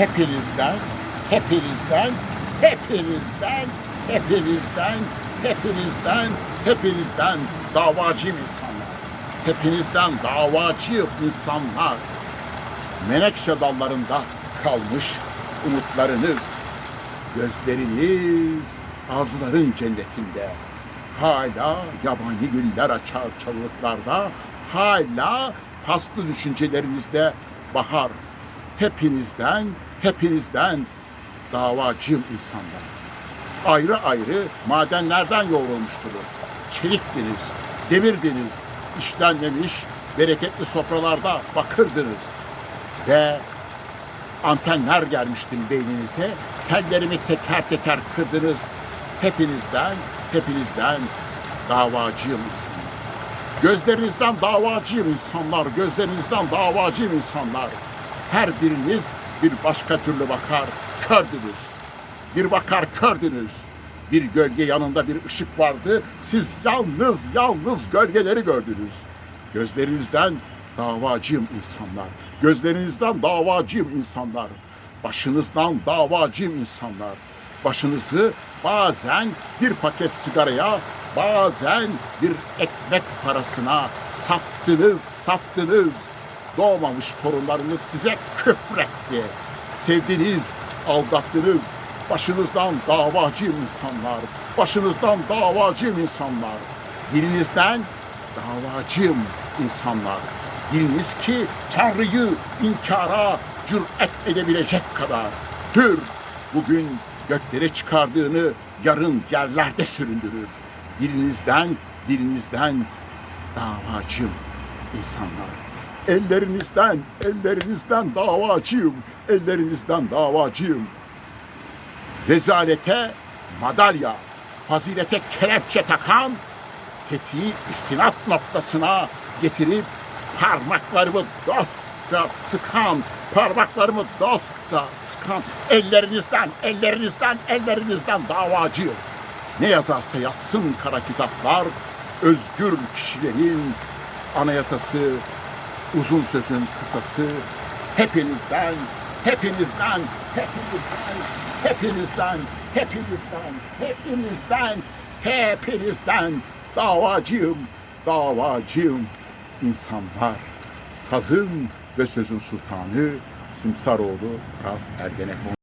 hepinizden, hepinizden, hepinizden, hepinizden, hepinizden, hepinizden davacıyım insanlar. Hepinizden davacı insanlar. Menekşe dallarında kalmış umutlarınız, gözleriniz arzuların cennetinde. Hala yabani güller açar çalılıklarda, hala paslı düşüncelerinizde bahar. Hepinizden, hepinizden davacıyım insanlar. Ayrı ayrı madenlerden yoğrulmuştunuz. Çeliktiniz, demirdiniz, işlenmemiş bereketli sofralarda bakırdınız. Ve antenler gelmiştim beyninize. Tellerimi teker teker kırdınız. Hepinizden, hepinizden davacıyım insanlar. Gözlerinizden davacıyım insanlar, gözlerinizden davacıyım insanlar. Her biriniz bir başka türlü bakar, kördünüz. Bir bakar kördünüz. Bir gölge yanında bir ışık vardı. Siz yalnız yalnız gölgeleri gördünüz. Gözlerinizden davacıyım insanlar. Gözlerinizden davacıyım insanlar. Başınızdan davacıyım insanlar. Başınızı bazen bir paket sigaraya, bazen bir ekmek parasına sattınız, sattınız. Doğmamış torunlarınız size küfretti. Sevdiniz, aldattınız. Başınızdan davacıyım insanlar. Başınızdan davacıyım insanlar. Dilinizden davacıyım insanlar. Diliniz ki Tanrı'yı inkara cüret edebilecek kadar. Hür bugün göklere çıkardığını yarın yerlerde süründürür. Dilinizden, dilinizden davacıyım insanlar. Ellerinizden, ellerinizden davacıyım, ellerinizden davacıyım. Rezalete madalya, fazilete kelepçe takan, tetiği istinat noktasına getirip parmaklarımı dostça sıkan, parmaklarımı dostça sıkan ellerinizden, ellerinizden, ellerinizden davacıyım. Ne yazarsa yazsın kara kitaplar, özgür kişilerin anayasası, uzun sözün kısası, hepinizden, hepinizden, hepinizden, hepinizden, hepinizden, hepinizden, hepinizden davacıyım, davacıyım insanlar. Sazın ve sözün sultanı Simsaroğlu Ralf Ergenekon.